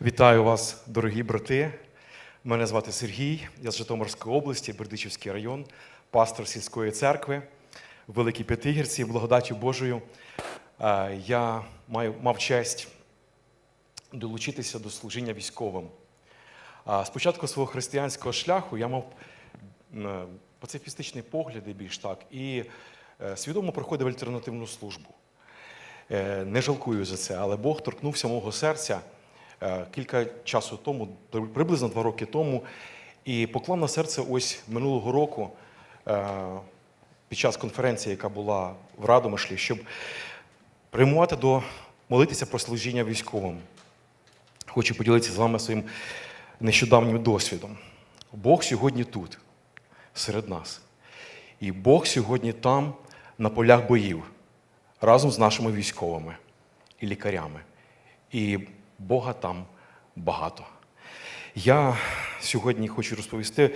Вітаю вас, дорогі брати. Мене звати Сергій, я з Житомирської області, Бердичівський район, пастор сільської церкви Великій П'ятигірці, благодаттю Божою. е, Я маю, мав честь долучитися до служіння військовим. А З початку свого християнського шляху я мав м, пацифістичні погляди більш так і е, свідомо проходив альтернативну службу. Е, Не жалкую за це, але Бог торкнувся мого серця е, кілька часу тому, приблизно два роки тому, і поклав на серце ось минулого року е, під час конференції, яка була в Радомишлі, щоб приймувати до молитися про служіння військовим. Хочу поділитися з вами своїм нещодавнім досвідом. Бог сьогодні тут, серед нас. І Бог сьогодні там, на полях боїв, разом з нашими військовими і лікарями. І Бога там багато. Я сьогодні хочу розповісти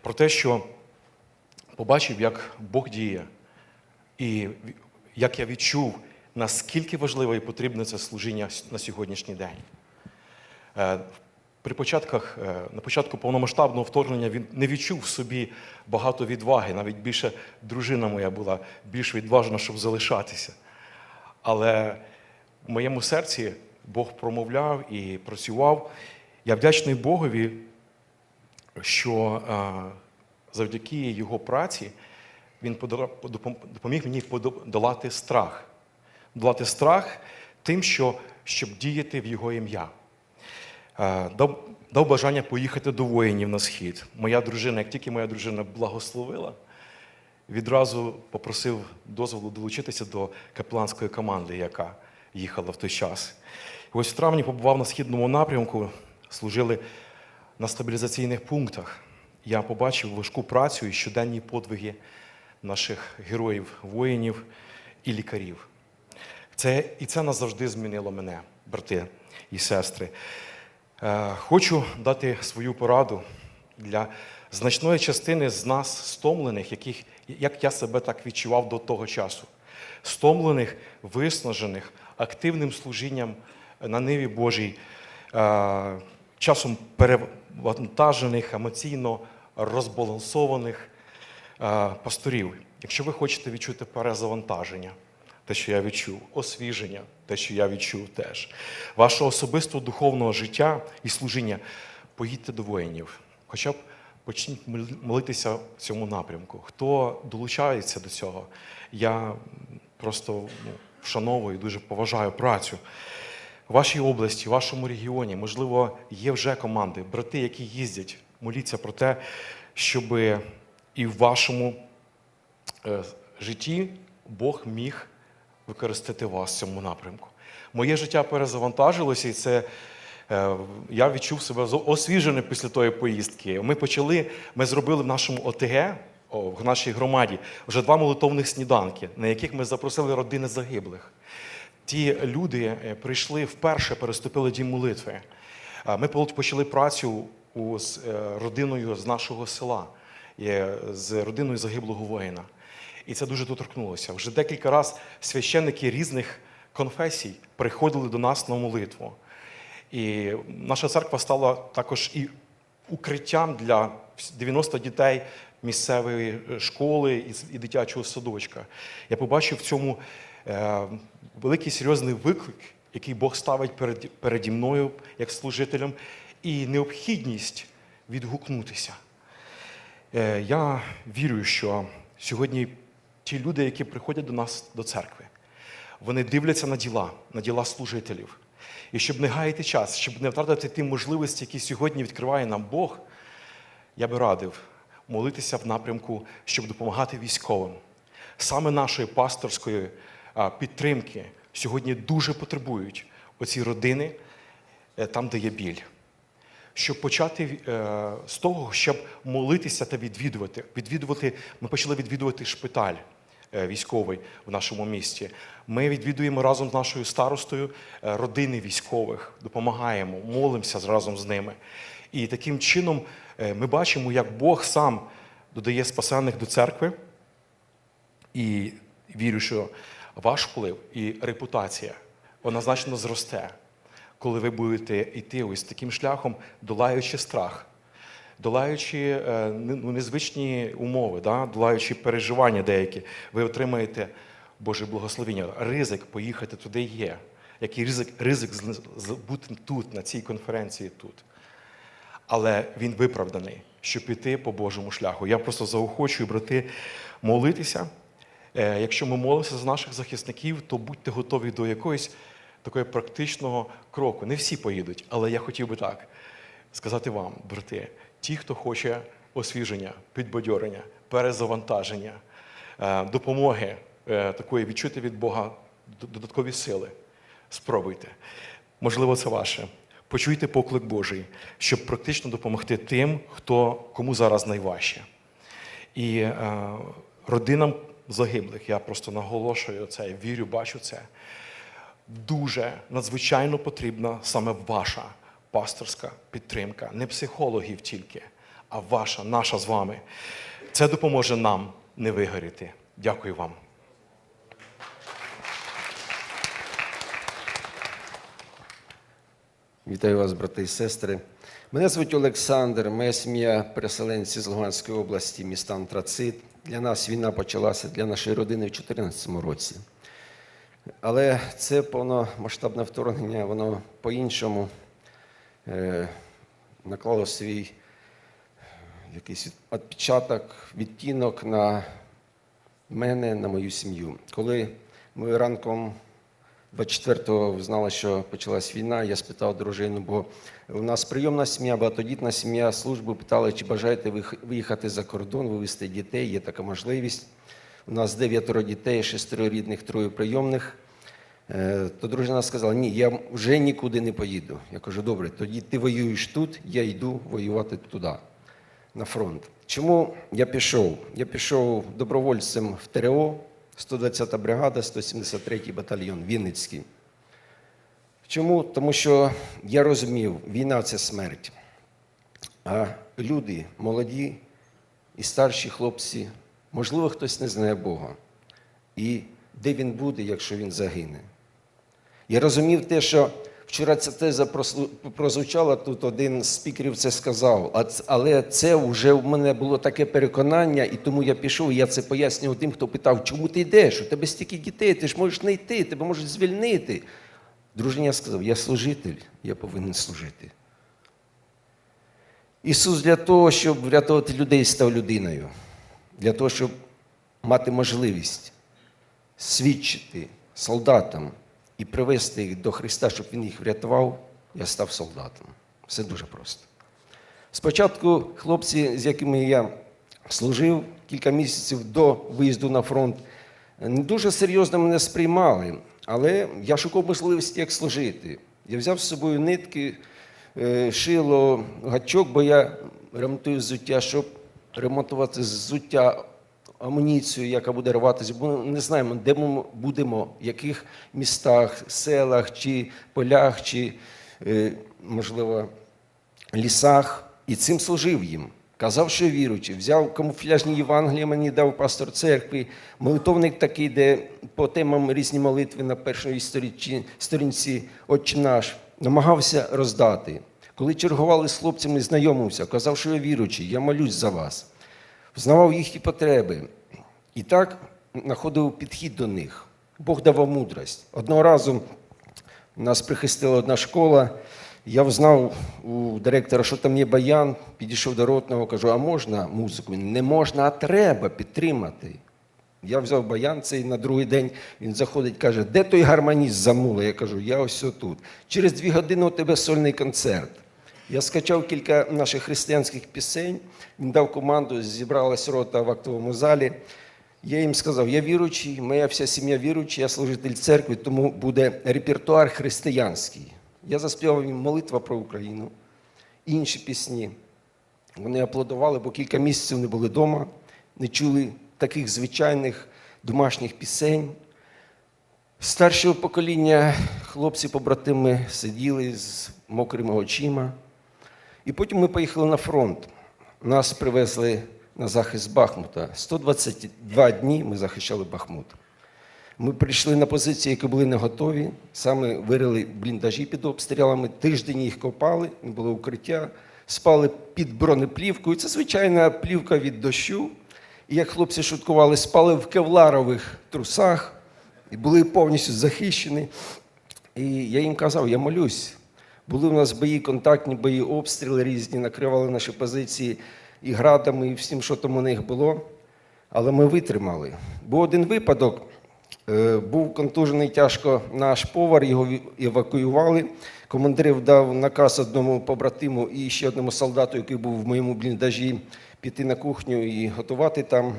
про те, що побачив, як Бог діє, і як я відчув, наскільки важливе і потрібне це служіння на сьогоднішній день. Е, При початках, е, на початку повномасштабного вторгнення він не відчув в собі багато відваги. Навіть більше дружина моя була більш відважна, щоб залишатися. Але в моєму серці Бог промовляв і працював. Я вдячний Богові, що е, завдяки його праці він допоміг мені подолати страх. Долати страх тим, що, щоб діяти в його ім'я. Е, Дав, дав бажання поїхати до воїнів на схід. Моя дружина, як тільки моя дружина благословила, відразу попросив дозволу долучитися до капеланської команди, яка їхала в той час. І ось в травні побував на східному напрямку, служили на стабілізаційних пунктах. Я побачив важку працю і щоденні подвиги наших героїв, воїнів і лікарів. Це, і це назавжди змінило мене, брати і сестри. Е, Хочу дати свою пораду для значної частини з нас, стомлених, яких, як я себе так відчував до того часу. Стомлених, виснажених, активним служінням на ниві Божій, е, часом перевантажених, емоційно розбалансованих е, пасторів. Якщо ви хочете відчути перезавантаження, те, що я відчув, освіження, те, що я відчув теж, вашого особистого духовного життя і служіння, поїдьте до воїнів. Хоча б почніть молитися в цьому напрямку. Хто долучається до цього, я просто ну, вшановую дуже поважаю працю. В вашій області, в вашому регіоні, можливо, є вже команди, брати, які їздять. Моліться про те, щоб і в вашому е, житті Бог міг використати вас в цьому напрямку. Моє життя перезавантажилося, і це е, я відчув себе освіженим після тої поїздки. Ми почали, ми зробили в нашому ОТГ, в нашій громаді, вже два молитовних сніданки, на яких ми запросили родини загиблих. Ті люди е, прийшли вперше, переступили дім молитви. Ми почали працю з е, родиною з нашого села, з родиною загиблого воїна. І це дуже доторкнулося. Вже декілька разів священники різних конфесій приходили до нас на молитву. І наша церква стала також і укриттям для 90 дітей місцевої е, школи і дитячого садочка. Я побачив в цьому великий серйозний виклик, який Бог ставить перед, переді мною як служителем, і необхідність відгукнутися. Е, Я вірю, що сьогодні ті люди, які приходять до нас до церкви, вони дивляться на діла, на діла служителів. І щоб не гаяти час, щоб не втратити ті можливості, які сьогодні відкриває нам Бог, я би радив молитися в напрямку, щоб допомагати військовим. Саме нашої пасторської а, підтримки сьогодні дуже потребують оці родини, е, там, де є біль щоб почати е, з того, щоб молитися та відвідувати. Відвідувати, ми почали відвідувати шпиталь е, військовий в нашому місті. Ми відвідуємо разом з нашою старостою родини військових, допомагаємо, молимося разом з ними. І таким чином ми бачимо, як Бог сам додає спасених до церкви. І вірю, що ваш вплив і репутація вона значно зросте, коли ви будете йти ось таким шляхом, долаючи страх, долаючи е, ну, незвичні умови, да? долаючи переживання деякі, ви отримаєте Боже благословення. Ризик поїхати туди є. Який ризик, ризик бути тут, на цій конференції тут. Але він виправданий, щоб піти по Божому шляху. Я просто заохочую, брати, молитися. Е, Якщо ми молимося за наших захисників, то будьте готові до якоїсь такого практичного кроку. Не всі поїдуть, але я хотів би так сказати вам, брати, ті, хто хоче освіження, підбадьорення, перезавантаження, е, допомоги е, такої відчути від Бога додаткові сили. Спробуйте. Можливо, це ваше. Почуйте поклик Божий, щоб практично допомогти тим, хто кому зараз найважче. І е, родинам загиблих, я просто наголошую це, вірю, бачу це. Дуже надзвичайно потрібна саме ваша пасторська підтримка, не психологів тільки, а ваша, наша з вами. Це допоможе нам не вигоріти. Дякую вам. Вітаю вас, брати і сестри. Мене звуть Олександр, моя сім'я переселенці з Луганської області, міста Антрацит. Для нас війна почалася для нашої родини в 2014 році. Але це повномасштабне вторгнення, воно по-іншому е, наклало свій якийсь відпечаток, відтінок на мене, на мою сім'ю. Коли ми ранком 24-го знали, що почалась війна, я спитав дружину, бо у нас прийомна сім'я, багатодітна сім'я, служби питали, чи бажаєте виїхати за кордон, вивезти дітей, є така можливість. У нас дев'ятеро дітей, шестеро рідних, троє прийомних. Е, То дружина сказала, ні, я вже нікуди не поїду. Я кажу, добре, тоді ти воюєш тут, я йду воювати туди, на фронт. Чому я пішов? Я пішов добровольцем в ТРО, 120-та бригада, 173-й батальйон Вінницький. Чому? Тому що я розумів, війна це смерть. А люди, молоді і старші хлопці, можливо, хтось не знає Бога. І де він буде, якщо він загине? Я розумів те, що вчора ця теза прозвучала, тут один з спікерів це сказав, але це вже в мене було таке переконання, і тому я пішов, і я це пояснював тим, хто питав, чому ти йдеш? У тебе стільки дітей, ти ж можеш не йти, тебе можуть звільнити. Дружиня сказав, я служитель, я повинен служити. Ісус для того, щоб врятувати людей, став людиною, для того, щоб мати можливість свідчити солдатам і привести їх до Христа, щоб Він їх врятував, я став солдатом. Все дуже просто. Спочатку хлопці, з якими я служив кілька місяців до виїзду на фронт, не дуже серйозно мене сприймали, але я шукав можливості, як служити. Я взяв з собою нитки, е, шило, гачок, бо я ремонтую взуття, щоб ремонтувати взуття амуніцію, яка буде рватися, бо ми не знаємо, де ми будемо, в яких містах, селах чи полях, чи, е, можливо, лісах, і цим служив їм. Казав, що віруючий, взяв камуфляжні Євангелія, мені дав пастор церкви, молитовник такий, де по темам різні молитви на першій сторінці, «Отче наш, намагався роздати. Коли чергували з хлопцями, знайомився, казав, що я віруючий, я молюсь за вас знавав їхні потреби. І так знаходив підхід до них. Бог давав мудрость. Одного разу нас прихистила одна школа. Я взнав у директора, що там є баян, підійшов до ротного, кажу, а можна музику? Не можна, а треба підтримати. Я взяв баян цей на другий день. Він заходить, каже, де той гармоніст замула? Я кажу, я ось тут. Через дві години у тебе сольний концерт. Я скачав кілька наших християнських пісень. Він дав команду, зібралась рота в актовому залі. Я їм сказав, я віруючий, моя вся сім'я віруюча, я служитель церкви, тому буде репертуар християнський. Я заспівав їм молитва про Україну, інші пісні. Вони аплодували, бо кілька місяців не були вдома, не чули таких звичайних домашніх пісень. Старшого покоління хлопці-побратими сиділи з мокрими очима. І потім ми поїхали на фронт. Нас привезли на захист Бахмута. 122 дні ми захищали Бахмут. Ми прийшли на позиції, які були не готові. Саме вирили бліндажі під обстрілами. Тиждень їх копали, не було укриття, спали під бронеплівкою. Це звичайна плівка від дощу. І як хлопці шуткували, спали в кевларових трусах і були повністю захищені. І я їм казав, я молюсь. Були у нас бої, контактні бої, обстріли різні, накривали наші позиції і градами, і всім, що там у них було. Але ми витримали. Був один випадок, е, був контужений тяжко наш повар, його евакуювали. Командир дав наказ одному побратиму і ще одному солдату, який був в моєму бліндажі, піти на кухню і готувати там.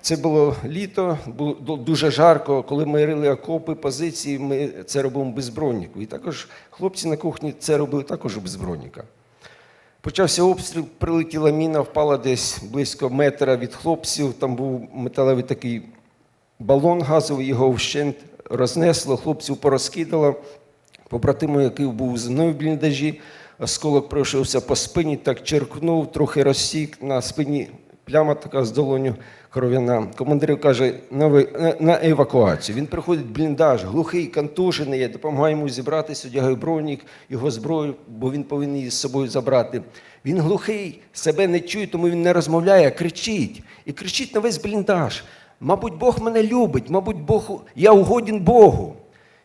Це було літо, було дуже жарко. Коли ми рили окопи, позиції, ми це робимо без броніку. І також хлопці на кухні це робили також без броніка. Почався обстріл, прилетіла міна, впала десь близько метра від хлопців. Там був металевий такий балон газовий, його вщент рознесло, хлопців порозкидало. Побратиму, який був зі мною в бліндажі, осколок пройшовся по спині, так черкнув, трохи розсік на спині. Пляма така з долоню кров'яна. Командир каже, на, ви- на- на евакуацію. Він приходить бліндаж, глухий, контужений. Я допомагаю йому зібратися, одягаю бронік, його зброю, бо він повинен її з собою забрати. Він глухий, себе не чує, тому він не розмовляє, а кричить. І кричить на весь бліндаж. Мабуть, Бог мене любить, мабуть, Бог, я угоден Богу.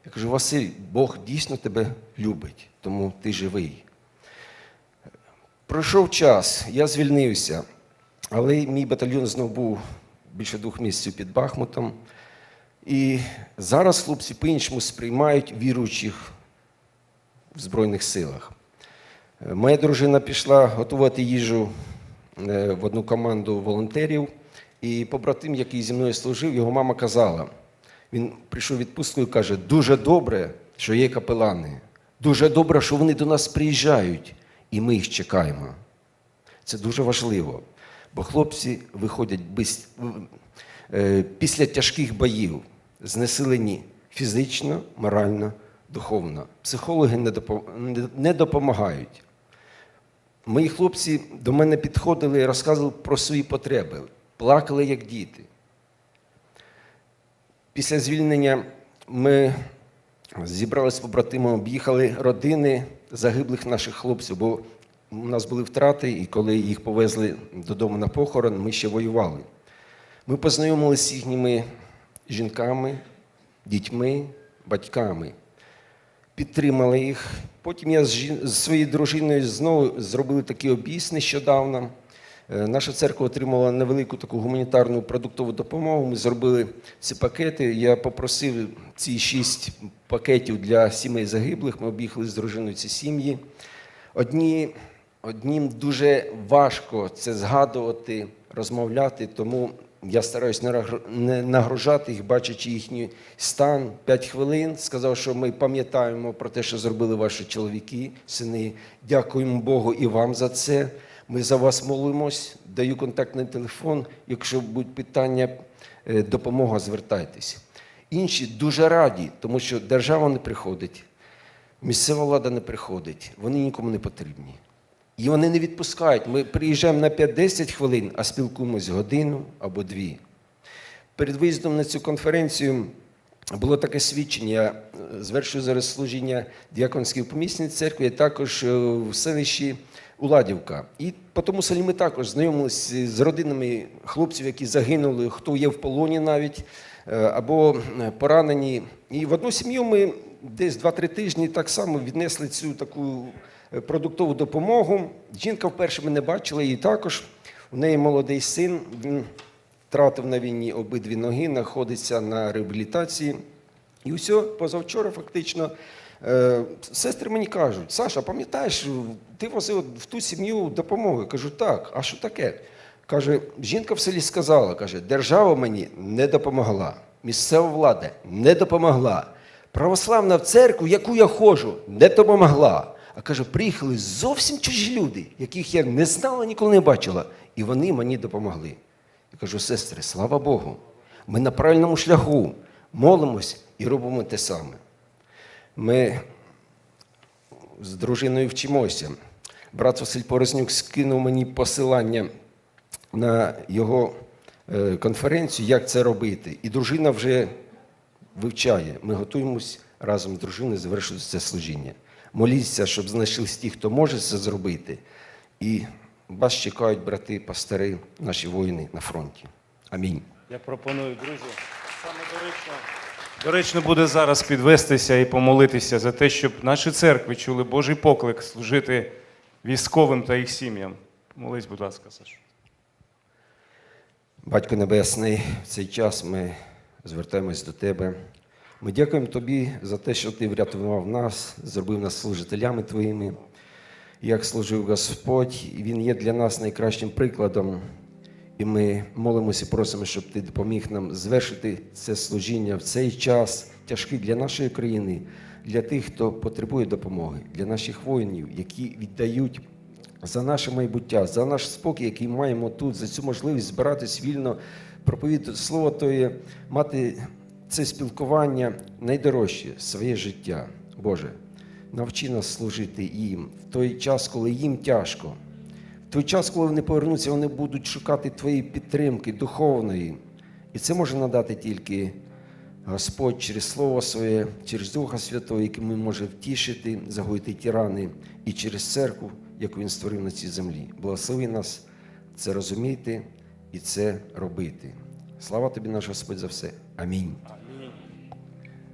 Я кажу, Василь, Бог дійсно тебе любить, тому ти живий. Пройшов час, я звільнився, але мій батальйон знов був більше двох місяців під Бахмутом. І зараз хлопці по-іншому сприймають віруючих в Збройних силах. Е, Моя дружина пішла готувати їжу е, в одну команду волонтерів, і побратим, який зі мною служив, його мама казала. Він прийшов відпустку і каже: дуже добре, що є капелани. Дуже добре, що вони до нас приїжджають, і ми їх чекаємо. Це дуже важливо, бо хлопці виходять без, е, після тяжких боїв, знесилені фізично, морально, духовно. Психологи не допо- не- не допомагають. Мої хлопці до мене підходили і розказували про свої потреби, плакали як діти. Після звільнення ми зібралися з побратимами, об'їхали родини загиблих наших хлопців, бо у нас були втрати, і коли їх повезли додому на похорон, ми ще воювали. Ми познайомилися з їхніми жінками, дітьми, батьками, підтримали їх. Потім я з, жін- з своєю дружиною знову зробили такий об'їзд нещодавно. Е, Наша церква отримала невелику таку гуманітарну продуктову допомогу. Ми зробили ці пакети. Я попросив ці шість пакетів для сімей загиблих. Ми об'їхали з дружиною ці сім'ї. Одні, однім дуже важко це згадувати, розмовляти, тому я стараюсь не нагружати їх, бачачи їхній стан. П'ять хвилин сказав, що ми пам'ятаємо про те, що зробили ваші чоловіки, сини. Дякуємо Богу і вам за це. Ми за вас молимось, даю контактний телефон. Якщо будуть питання, е, допомога, звертайтесь. Інші дуже раді, тому що держава не приходить, місцева влада не приходить, вони нікому не потрібні. І вони не відпускають. Ми приїжджаємо на 5-10 хвилин, а спілкуємось годину або дві. Перед виїздом на цю конференцію було таке свідчення. Я е, звершую зараз служіння діаконській помісній церкві, а також е, в селищі Уладівка. І по тому селі ми також знайомилися з родинами хлопців, які загинули, хто є в полоні навіть, е, або поранені. І в одну сім'ю ми десь 2-3 тижні так само віднесли цю таку продуктову допомогу. Жінка вперше мене бачила, її також. У неї молодий син. Він втратив на війні обидві ноги, знаходиться на реабілітації. І усе, позавчора фактично. е, Сестри мені кажуть, Саша, пам'ятаєш, ти возив в ту сім'ю допомогу. Я кажу, так, а що таке? Каже, жінка в селі сказала, каже, держава мені не допомогла, місцева влада не допомогла. Православна в церкву, яку я ходжу, не допомогла. А каже, приїхали зовсім чужі люди, яких я не знала, ніколи не бачила. І вони мені допомогли. Я кажу, сестри, слава Богу, ми на правильному шляху молимось і робимо те саме. Ми з дружиною вчимося. Брат Василь Порознюк скинув мені посилання на його е, конференцію, як це робити. І дружина вже вивчає. Ми готуємось разом з дружиною завершити це служіння. Моліться, щоб знайшлись ті, хто може це зробити. І вас чекають брати, пастори, наші воїни на фронті. Амінь. Я пропоную, друзі, саме доречно, доречно буде зараз підвестися і помолитися за те, щоб наші церкви чули Божий поклик служити військовим та їх сім'ям. Молись, будь ласка, Сашу. Батько Небесний, в цей час ми звертаємось до Тебе. Ми дякуємо Тобі за те, що Ти врятував нас, зробив нас служителями Твоїми. Як служив Господь, Він є для нас найкращим прикладом. І ми молимося і просимо, щоб Ти допоміг нам звершити це служіння в цей час, тяжкий для нашої країни, для тих, хто потребує допомоги, для наших воїнів, які віддають за наше майбуття, за наш спокій, який маємо тут, за цю можливість збиратись вільно, проповідати слово Твоє, мати це спілкування найдорожче своє життя. Боже, навчи нас служити їм в той час, коли їм тяжко. В той час, коли вони повернуться, вони будуть шукати Твоєї підтримки духовної. І це може надати тільки Господь через Слово Своє, через Духа Святого, яким Він може втішити, загоїти ті рани, і через церкву, яку Він створив на цій землі. Благослови нас це розуміти і це робити. Слава тобі, наш Господь, за все. Амінь.